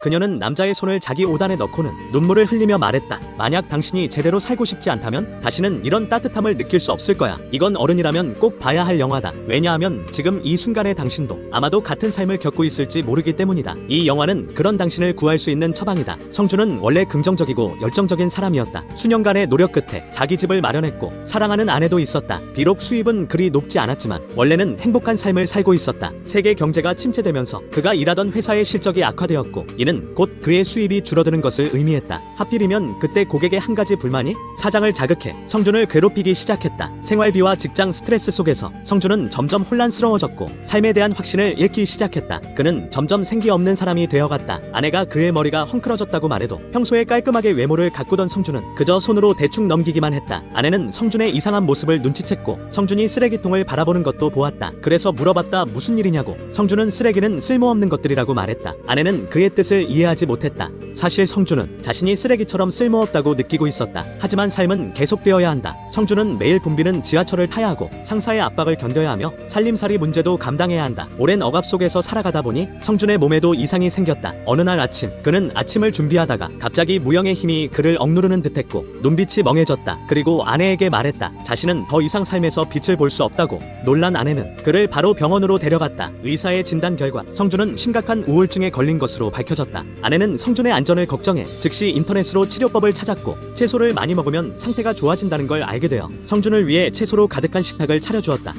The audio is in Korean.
그녀는 남자의 손을 자기 오단에 넣고는 눈물을 흘리며 말했다. 만약 당신이 제대로 살고 싶지 않다면 다시는 이런 따뜻함을 느낄 수 없을 거야. 이건 어른이라면 꼭 봐야 할 영화다. 왜냐하면 지금 이 순간의 당신도 아마도 같은 삶을 겪고 있을지 모르기 때문이다. 이 영화는 그런 당신을 구할 수 있는 처방이다. 성주는 원래 긍정적이고 열정적인 사람이었다. 수년간의 노력 끝에 자기 집을 마련했고 사랑하는 아내도 있었다. 비록 수입은 그리 높지 않았지만 원래는 행복한 삶을 살고 있었다. 세계 경제가 침체되면서 그가 일하던 회사의 실적이 악화되었고 이는 곧 그의 수입이 줄어드는 것을 의미했다. 하필이면 그때 고객의 한 가지 불만이 사장을 자극해 성준을 괴롭히기 시작했다. 생활비와 직장 스트레스 속에서 성준은 점점 혼란스러워졌고 삶에 대한 확신을 잃기 시작했다. 그는 점점 생기 없는 사람이 되어갔다. 아내가 그의 머리가 헝클어졌다고 말해도 평소에 깔끔하게 외모를 가꾸던 성준은 그저 손으로 대충 넘기기만 했다. 아내는 성준의 이상한 모습을 눈치챘고 성준이 쓰레기통을 바라보는 것도 보았다. 그래서 물어봤다 무슨 일이냐고. 성준은 쓰레기는 쓸모없는 것들이라고 말했다. 아내는 그의 뜻을 이해하지 못했다. 사실 성준은 자신이 쓰레기처럼 쓸모없다고 느끼고 있었다. 하지만 삶은 계속되어야 한다. 성준은 매일 붐비는 지하철을 타야 하고 상사의 압박을 견뎌야 하며 살림살이 문제도 감당해야 한다. 오랜 억압 속에서 살아가다 보니 성준의 몸에도 이상이 생겼다. 어느 날 아침 그는 아침을 준비하다가 갑자기 무형의 힘이 그를 억누르는 듯했고 눈빛이 멍해졌다. 그리고 아내에게 말했다. 자신은 더 이상 삶에서 빛을 볼 수 없다고. 놀란 아내는 그를 바로 병원으로 데려갔다. 의사의 진단 결과 성준은 심각한 우울증에 걸린 것으로 밝혀졌 다. 아내는 성준의 안전을 걱정해 즉시 인터넷으로 치료법을 찾았고 채소를 많이 먹으면 상태가 좋아진다는 걸 알게 되어 성준을 위해 채소로 가득한 식탁을 차려주었다.